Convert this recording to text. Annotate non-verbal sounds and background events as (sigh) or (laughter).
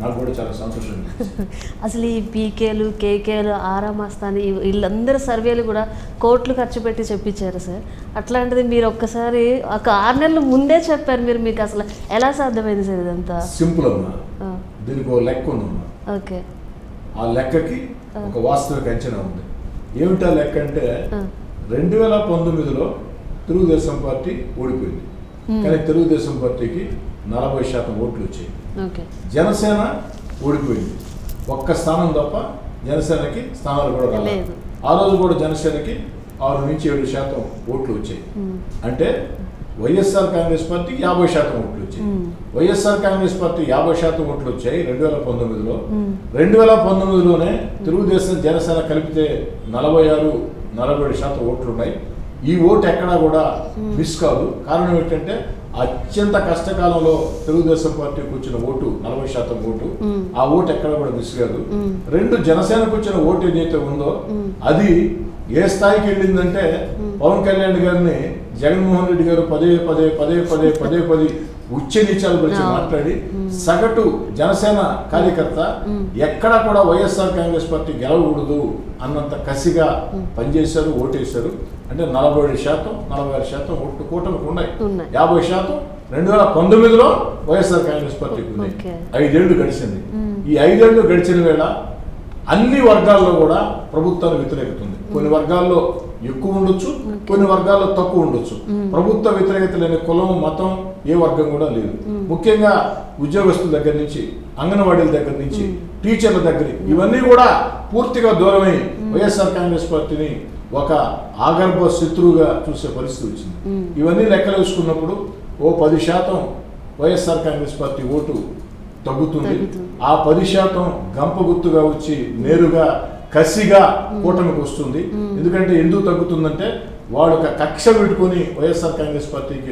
నాకు కూడా చాలా సంతోషం (laughs) అసలు ఈ పీకేలు కేకేలు ఆరామస్తాని వీళ్ళందరూ సర్వేలు కూడా కోట్లు ఖర్చు పెట్టి చెప్పించారు సార్. అట్లాంటిది మీరు ఒక్కసారి ఒక ఆరు నెలల ముందే చెప్పారు మీరు మీకు అసలు ఎలా సాధ్యమైంది సార్ ఇదంతా? సింపుల్ అమ్మా. దీనికి ఒక లెక్క ఉందమ్మా ఓకే. ఆ లెక్కకి ఒక వాస్తవిక అంచనా ఉంది. ఏమిటా లెక్క అంటే రెండు వేల పంతొమ్మిదిలో తెలుగుదేశం పార్టీ ఓడిపోయింది. కానీ తెలుగుదేశం పార్టీకి నలభై శాతం ఓట్లు వచ్చాయి. జనసేన ఓడిపోయింది. ఒక్క స్థానం తప్ప జనసేనకి స్థానాలు కూడా రాలేదు. లేదు. ఆ రోజు కూడా జనసేనకి ఆరు నుంచి ఏడు శాతం ఓట్లు వచ్చాయి. ఉమ్, అంటే వైఎస్ఆర్ కాంగ్రెస్ పార్టీకి యాభై శాతం ఓట్లు వచ్చాయి. వైఎస్ఆర్ కాంగ్రెస్ పార్టీ యాభై శాతం ఓట్లు వచ్చాయి రెండు వేల పంతొమ్మిదిలో. రెండు వేల పంతొమ్మిదిలోనే తెలుగుదేశం జనసేన కలిపితే నలభై ఆరు నలభై ఏడు శాతం ఓట్లు ఉన్నాయి. ఈ ఓటు ఎక్కడా కూడా మిస్ కాదు. కారణం ఏంటంటే అత్యంత కష్టకాలంలో తెలుగుదేశం పార్టీకి వచ్చిన ఓటు నలభై శాతం ఓటు. ఆ ఓటు ఎక్కడ కూడా మిస్ కాదు. రెండు జనసేనకు వచ్చిన ఓటు ఏదైతే ఉందో. అది ఏ స్థాయికి వెళ్ళిందంటే పవన్ కళ్యాణ్ గారిని జగన్మోహన్ రెడ్డి గారు పదే పదే పదే పదే పదే పదే ఉచ్చ నీచాల గురించి. మాట్లాడి సగటు జనసేన కార్యకర్త ఎక్కడా కూడా వైఎస్ఆర్ కాంగ్రెస్ పార్టీ గెలవకూడదు అన్నంత కసిగా పనిచేశారు ఓటేశారు అంటే నలభై ఏడు శాతం నలభై ఆరు శాతం ఓట్లు కూటమికి ఉన్నాయి. యాభై శాతం రెండు వేల పంతొమ్మిదిలో వైఎస్ఆర్ కాంగ్రెస్ పార్టీకి ఉంది. ఐదేళ్ళు గడిచింది. ఈ ఐదేళ్ళు గడిచిన వేళ అన్ని వర్గాల్లో కూడా ప్రభుత్వాన్ని వ్యతిరేకత ఉంది కొన్ని వర్గాల్లో ఎక్కువ ఉండొచ్చు కొన్ని వర్గాల్లో తక్కువ ఉండొచ్చు. ప్రభుత్వ వ్యతిరేకత లేని కులం మతం ఏ వర్గం కూడా లేదు. ముఖ్యంగా ఉద్యోగస్తుల దగ్గర నుంచి అంగన్వాడీల దగ్గర నుంచి టీచర్ల దగ్గర ఇవన్నీ కూడా పూర్తిగా దూరమై వైఎస్ఆర్ కాంగ్రెస్ పార్టీని ఒక ఆగర్భ శత్రువుగా చూసే పరిస్థితి వచ్చింది. ఇవన్నీ లెక్కలు వేసుకున్నప్పుడు ఓ పది శాతం వైఎస్ఆర్ కాంగ్రెస్ పార్టీ ఓటు తగ్గుతుంది. ఆ పది శాతం గంప గుర్తుగా వచ్చి నేరుగా కసిగా కూటమికి వస్తుంది. ఎందుకంటే ఎందుకు తగ్గుతుందంటే వాడు ఒక కక్ష పెట్టుకొని వైఎస్ఆర్ కాంగ్రెస్ పార్టీకి